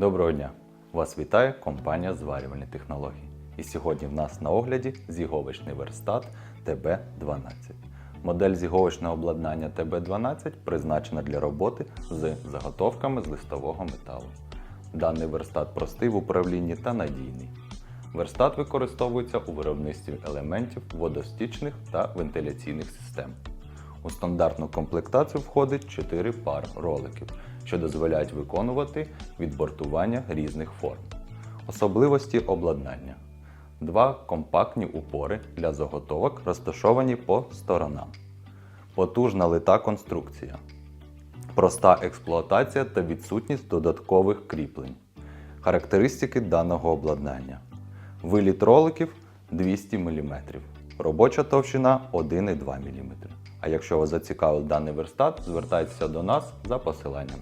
Доброго дня! Вас вітає компанія Зварювальні технології. І сьогодні в нас на огляді зіговочний верстат ТБ-12. Модель зіговочного обладнання ТБ-12 призначена для роботи з заготовками з листового металу. Даний верстат простий в управлінні та надійний. Верстат використовується у виробництві елементів водостічних та вентиляційних систем. У стандартну комплектацію входить 4 пар роликів, що дозволяють виконувати відбортування різних форм. Особливості обладнання. Два компактні упори для заготовок розташовані по сторонам. Потужна лита конструкція. Проста експлуатація та відсутність додаткових кріплень. Характеристики даного обладнання. Виліт роликів 200 мм. Робоча товщина 1,2 мм. А якщо вас зацікавив даний верстат, звертайтеся до нас за посиланням.